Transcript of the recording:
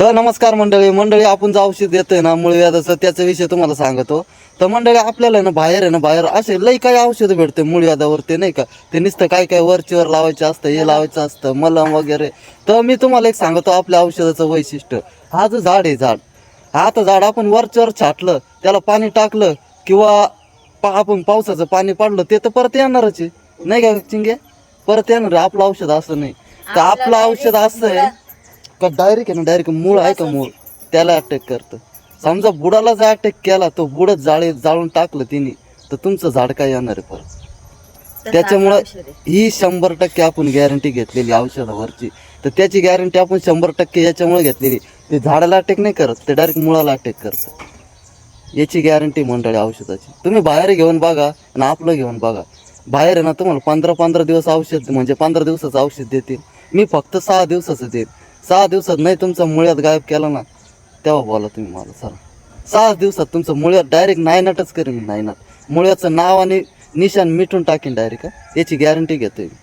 तर नमस्कार मंडळी मंडळी आपण जे औषध देतोय ना मूळ व्याधाचं त्याचा विषय तुम्हाला सांगतो. तर मंडळी आपल्याला ना बाहेर आहे ना बाहेर असे लई काही औषधं भेटते मूळ व्याधावर ते नाही का? ते नुसतं काय काय वरचीवर लावायचं असतं हे लावायचं असतं मलम वगैरे. तर मी तुम्हाला एक सांगतो आपल्या औषधाचं वैशिष्ट्य. हा जो झाड आहे झाड. हा आता झाड आपण वरचीवर छाटलं त्याला पाणी टाकलं किंवा पा आपण पावसाचं पाणी पाडलं ते तर परत येणारच आहे. नाही का चिंगे? परत येणार. आपलं औषध असं नाही. तर आपलं औषध असं आहे का डायरेक्ट आहे ना डायरेक्ट मूळ आहे का मूळ? त्याला अटॅक करतं. समजा बुडाला जर अटॅक केला तो बुडच जाळे जाळून टाकलं तिने तर तुमचं झाड काय येणार आहे परत? त्याच्यामुळं ही शंभर टक्के आपण गॅरंटी घेतलेली औषधावरची. तर त्याची गॅरंटी आपण शंभर टक्के याच्यामुळे घेतलेली ते झाडाला अटॅक नाही करत ते डायरेक्ट मुळाला अटॅक करतं. याची गॅरंटी मंडळी औषधाची. तुम्ही बाहेर घेऊन बघा आणि आपलं घेऊन बघा. बाहेर आहे ना तुम्हाला पंधरा पंधरा दिवस औषध म्हणजे पंधरा दिवसाचं औषध देतील. मी फक्त सहा दिवसाचं देईन. सहा दिवसात नाही तुमचा मुळ्यात गायब केला ना तेव्हा बोला तुम्ही मला चला सहा दिवसात तुमचं मुळ्यात डायरेक्ट नायनाटच करेन मी नायनाट मुळ्याचं नाव आणि निशाण मिटून टाकेन डायरेक्ट याची गॅरंटी घेतोय मी.